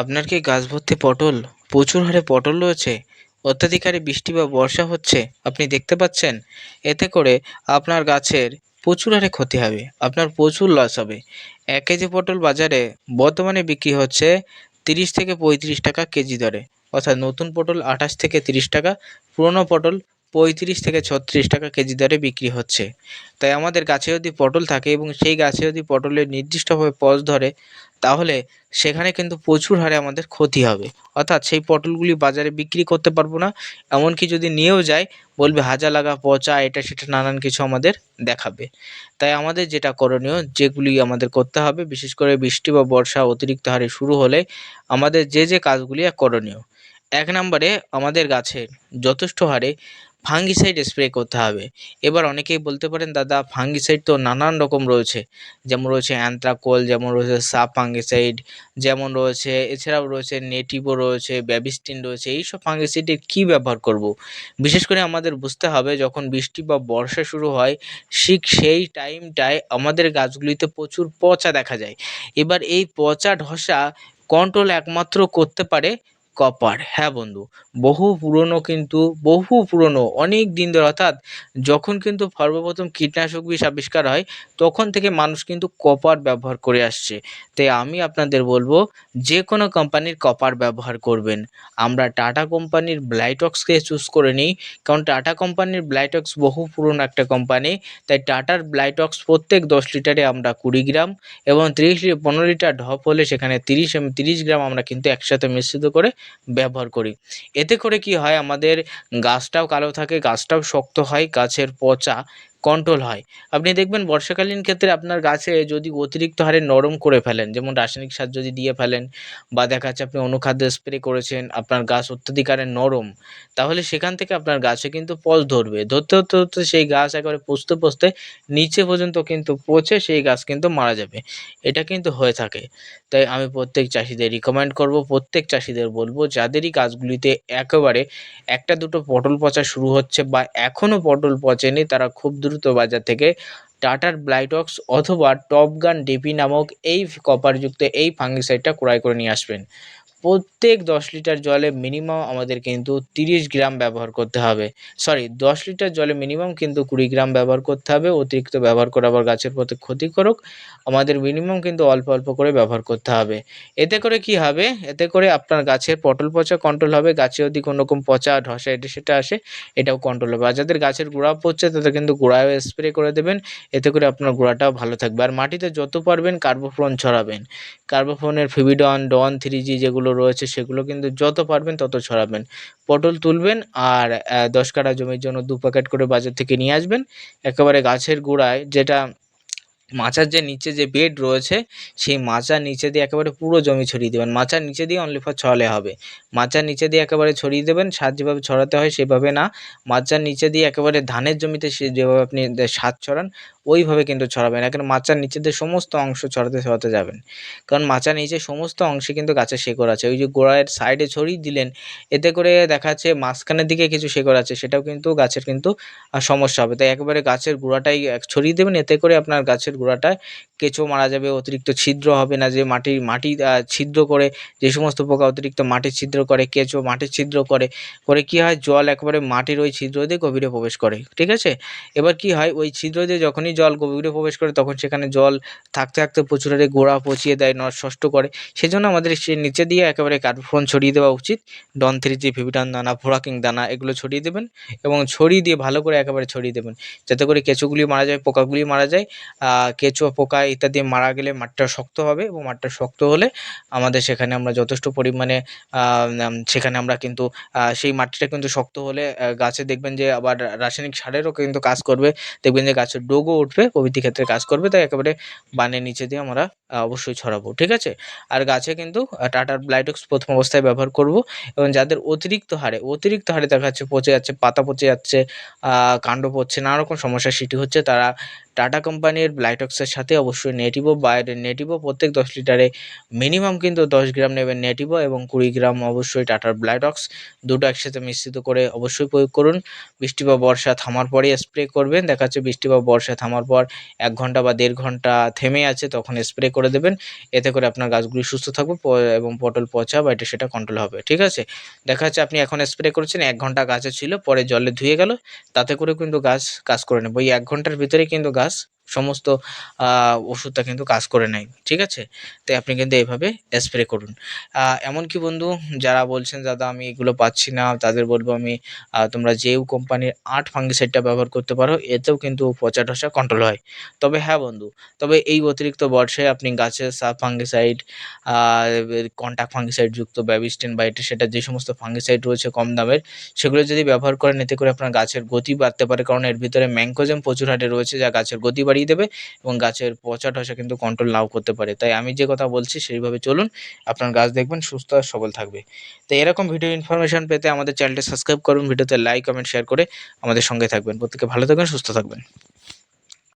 আপনার কি গাছ ভর্তি পটল? প্রচুর হারে পটল রয়েছে। অত্যাধিক হারে বৃষ্টি বা বর্ষা হচ্ছে, আপনি দেখতে পাচ্ছেন। এতে করে আপনার গাছের প্রচুর হারে ক্ষতি হবে, আপনার প্রচুর লস হবে। এক কেজি পটল বাজারে বর্তমানে বিক্রি হচ্ছে তিরিশ থেকে পঁয়ত্রিশ টাকা কেজি দরে। অর্থাৎ নতুন পটল আঠাশ থেকে তিরিশ টাকা, পুরনো পটল পঁয়ত্রিশ থেকে ছত্রিশ টাকা কেজি দরে বিক্রি হচ্ছে। তাই আমাদের গাছে যদি পটল থাকে এবং সেই গাছে যদি পটলের নির্দিষ্টভাবে পজ ধরে, তাহলে সেখানে কিন্তু প্রচুর হারে আমাদের ক্ষতি হবে। অর্থাৎ সেই পটলগুলি বাজারে বিক্রি করতে পারব না, এমনকি যদি নিয়েও যায় বলবে হাজা লাগা পচা, এটা সেটা নানান কিছু আমাদের দেখাবে। তাই আমাদের যেটা করণীয়, যেগুলি আমাদের করতে হবে, বিশেষ করে বৃষ্টি বা বর্ষা অতিরিক্ত হারে শুরু হলে আমাদের যে যে কাজগুলি করণীয়। এক নম্বরে আমাদের গাছে যথেষ্ট হারে ফাঙ্গিসাইড স্প্রে করতে হবে। এবার অনেকেই বলতে পারেন, দাদা ফাঙ্গিসাইড তো নানান রকম রয়েছে। যেমন রয়েছে অ্যান্থ্রাকোল যেমন রয়েছে সাপ ফাঙ্গিসাইড যেমন রয়েছে, এছাড়াও রয়েছে নেটিভো রয়েছে ব্যাবিস্টিন রয়েছে। এইসব ফাঙ্গিসাইডের কী ব্যবহার করব। বিশেষ করে আমাদের বুঝতে হবে, যখন বৃষ্টি বা বর্ষা শুরু হয়, ঠিক সেই টাইমটায় আমাদের গাছগুলিতে প্রচুর পচা দেখা যায়। এবার এই পচা ঢসা কন্ট্রোল একমাত্র করতে পারে কপার। হ্যাঁ বন্ধু, বহু পুরনো কিন্তু, বহু পুরনো, অনেক দিন ধরে। অর্থাৎ যখন কিন্তু সর্বপ্রথম কীটনাশক বিষ আবিষ্কার হয়, তখন থেকে মানুষ কিন্তু কপার ব্যবহার করে আসছে। তাই আমি আপনাদের বলব যে কোনো কোম্পানির কপার ব্যবহার করবেন। আমরা টাটা কোম্পানির ব্লাইটক্সকে চুজ করে নিই, কারণ টাটা কোম্পানির ব্লাইটক্স বহু পুরনো একটা কোম্পানি তাই টাটার ব্লাইটক্স প্রত্যেক দশ লিটারে আমরা কুড়ি গ্রাম এবং তিরিশ, পনেরো লিটার ঢপ হলে সেখানে তিরিশ তিরিশ গ্রাম আমরা কিন্তু একসাথে মিশ্রিত করে ব্যবহার করি। এতে করে কি হয়, আমাদের গাছটাও কালো থাকে, গাছটাও শক্ত হয়, গাছের পচা কন্ট্রোল হয়। আপনি দেখবেন বর্ষাকালীন ক্ষেত্রে আপনার গাছে যদি অতিরিক্ত হারে নরম করে ফেলেন, যেমন রাসায়নিক সার যদি দিয়ে ফেলেন বা দেখা যাচ্ছে আপনি অনুখাদ্য স্প্রে করেছেন, আপনার গাছ অত্যাধিক হারে নরম, তাহলে সেখান থেকে আপনার গাছে কিন্তু পচ ধরবে। ধরতে ধরতে ধরতে সেই গাছ একেবারে পুষতে পুষতে নিচে পর্যন্ত কিন্তু পচে সেই গাছ কিন্তু মারা যাবে। এটা কিন্তু হয়ে থাকে। তাই আমি প্রত্যেক চাষিদের রিকমেন্ড করব, প্রত্যেক চাষিদের বলব যাদেরই গাছগুলিতে একেবারে একটা দুটো পটল পচা শুরু হচ্ছে বা এখনও পটল পচেনি, তারা খুব দ্রুত বাজার থেকে টাটার ব্লাইটক্স অথবা টপগান ডিপি নামক এই কপারযুক্ত এই ফাঙ্গিসাইডটা ক্রয় করে নিয়ে আসবেন। প্রত্যেক দশ লিটার জলে মিনিমাম আমাদের কিন্তু তিরিশ গ্রাম ব্যবহার করতে হবে। সরি দশ লিটার জলে মিনিমাম কিন্তু কুড়ি গ্রাম ব্যবহার করতে হবে। অতিরিক্ত ব্যবহার করে আবার গাছের প্রতি ক্ষতিকারক আমাদের মিনিমাম কিন্তু অল্প অল্প করে ব্যবহার করতে হবে। এতে করে কি হবে? এতে করে আপনার গাছের পটল পচা কন্ট্রোল হবে। গাছে যদি কোনো রকম পচা ধসা, এটা সেটা আসে, এটাও কন্ট্রোল হবে। আর যাদের গাছের গোড়া পড়ছে তাদের কিন্তু গোড়ায় স্প্রে করে দেবেন। এতে করে আপনার গোড়াটাও ভালো থাকবে। আর মাটিতে যত পারবেন কার্বোফ্রন ছড়াবেন। কার্বোফ্রনের ফিবিডন ডন থ্রি জি যেগুলো রয়েছে সেগুলো কিন্তু যত পারবেন তত ছড়াবেন। পটল তুলবেন আর দশ কাটা জমির জন্য দু প্যাকেট করে বাজার থেকে নিয়ে আসবেন। একেবারে গাছের গোড়ায় যেটা মাচার যে নিচে যে বেড রয়েছে, সেই মাচার নিচে দিয়ে একেবারে পুরো জমি ছড়িয়ে দেবেন। মাচার নিচে দিয়ে অনলি ফর ছড়ালে হবে। মাচার নিচে দিয়ে একেবারে ছড়িয়ে দেবেন, সার যেভাবে ছড়াতে হয় সেভাবে না। মাচার নিচে দিয়ে একেবারে ধানের জমিতে সে যেভাবে আপনি সার ছড়ান, ওইভাবে কিন্তু ছড়াবেন। এখন মাচার নিচে দিয়ে সমস্ত অংশ ছড়াতে ছড়াতে যাবেন। কারণ মাচার নিচে সমস্ত অংশে কিন্তু গাছের শেকড় আছে। ওই যে গোড়ার সাইডে ছড়িয়ে দিলেন, এতে করে দেখা যাচ্ছে মাঝখানের দিকে কিছু শেকড় আছে, সেটাও কিন্তু গাছের কিন্তু সমস্যা হবে। তাই একেবারে গাছের গোড়াটাই ছড়িয়ে দেবেন, এতে করে আপনার গাছের গোড়াটায়। কেঁচো মারা যাবে, অতিরিক্ত ছিদ্র হবে না যে মাটি মাটি ছিদ্র করে, যে সমস্ত পোকা অতিরিক্ত মাটির ছিদ্র করে, কেঁচো মাটির ছিদ্র করে করে কি হয়, জল একেবারে মাটির ওই ছিদ্র দিয়ে গভীরে প্রবেশ করে, ঠিক আছে? এবার কি হয়, ওই ছিদ্র দিয়ে যখনই জল গভীরে প্রবেশ করে, তখন সেখানে জল থাকতে থাকতে প্রচুর হারে গোড়া পচিয়ে দেয় নষ্ট করে। সেজন্য আমাদের সে নিচে দিয়ে একেবারে কার্বোফোন ছড়িয়ে দেওয়া উচিত। ডন থ্রি জি ভিভিটান দানা ফোরাকিং দানা, এগুলো ছড়িয়ে দেবেন এবং ছড়িয়ে দিয়ে ভালো করে একেবারে ছড়িয়ে দেবেন। যাতে করে কেঁচোগুলি মারা যায়, পোকাগুলি মারা যায় কেঁচো, পোকা ইত্যাদি মারা গেলে মাঠটা শক্ত হবে এবং মাঠটা শক্ত হলে আমাদের সেখানে আমরা যথেষ্ট পরিমাণে সেখানে আমরা কিন্তু সেই মাটিটা কিন্তু শক্ত হলে গাছে দেখবেন যে আবার রাসায়নিক সারেরও কিন্তু কাজ করবে। দেখবেন যে গাছের ডোগও উঠবে, প্রভৃতি ক্ষেত্রে কাজ করবে, তাই একেবারে বানের নিচে দিয়ে আমরা অবশ্যই ছড়াবো, ঠিক আছে? আর গাছে কিন্তু টাটার ব্লাইটক্স প্রথম অবস্থায় ব্যবহার করব এবং যাদের অতিরিক্ত হারে অতিরিক্ত হারে দেখা যাচ্ছে পচে যাচ্ছে, পাতা পচে যাচ্ছে কাণ্ড পচছে নানা রকম সমস্যা সেটি হচ্ছে, তারা টাটা কোম্পানির ব্লাইটক্সের সাথে অবশ্যই নেটিভো বাইরের নেটিভো প্রত্যেক দশ লিটারে মিনিমাম কিন্তু দশ গ্রাম নেবেন নেটিভো এবং কুড়ি গ্রাম অবশ্যই টাটার ব্লাইটক্স দুটো একসাথে মিশ্রিত করে অবশ্যই প্রয়োগ করুন। বৃষ্টি বা বর্ষা থামার পরেই স্প্রে করবেন। দেখা যাচ্ছে বৃষ্টি বা বর্ষা থামার পর এক ঘণ্টা বা দেড় ঘণ্টা থেমে আছে, তখন স্প্রে করে দেবেন। এতে করে আপনার গাছগুলি সুস্থ থাকবে এবং পটল পচা বা এটা সেটা কন্ট্রোল হবে, ঠিক আছে? দেখা যাচ্ছে আপনি এখন স্প্রে করেছেন, এক ঘণ্টা গাছে ছিল, পরে জলে ধুয়ে গেল, তাতে করে কিন্তু গাছ কাজ করে নেবে ওই এক ঘণ্টার ভিতরে কিন্তু গাছ সমস্ত ওষুধটা কিন্তু কাজ করে নেয়, ঠিক আছে? তাই আপনি কিন্তু এইভাবে স্প্রে করুন। এমনকি বন্ধু, যারা বলছেন, দাদা, আমি এগুলো পাচ্ছি না। তাদের বলব আমি তোমরা জেউ কোম্পানির আট ফাঙ্গিসাইডটা ব্যবহার করতে পারো, এতেও কিন্তু পচা টসা কন্ট্রোল হয়। তবে হ্যাঁ বন্ধু, তবে এই অতিরিক্ত বর্ষায় আপনি গাছের সাব ফাঙ্গিসাইড কন্টাক্ট ফাঙ্গিসাইড যুক্ত ব্যাবিস্টেন বা এটা সেটা যে সমস্ত ফাঙ্গিসাইড রয়েছে কম দামের, সেগুলো যদি ব্যবহার করেন, এতে করে আপনার গাছের গতি বাড়তে পারে। কারণ এর ভিতরে ম্যাঙ্কোজেম প্রচুর হারে রয়েছে, যা গাছের গতি বাড়িয়ে দেবে এবং গাছের পচা টসা কিন্তু কন্ট্রোল নাও করতে পারে। তাই আমি যে কথা বলছি সেইভাবে চলুন, আপনার গাছ দেখবেন, সুস্থ আর সবল থাকবে। তো এরকম ভিডিও ইনফরমেশন পেতে আমাদের চ্যানেলটি সাবস্ক্রাইব করুন ভিডিওতে লাইক কমেন্ট শেয়ার করে আমাদের সঙ্গে থাকবেন। প্রত্যেকে ভালো থাকবেন, সুস্থ থাকবেন।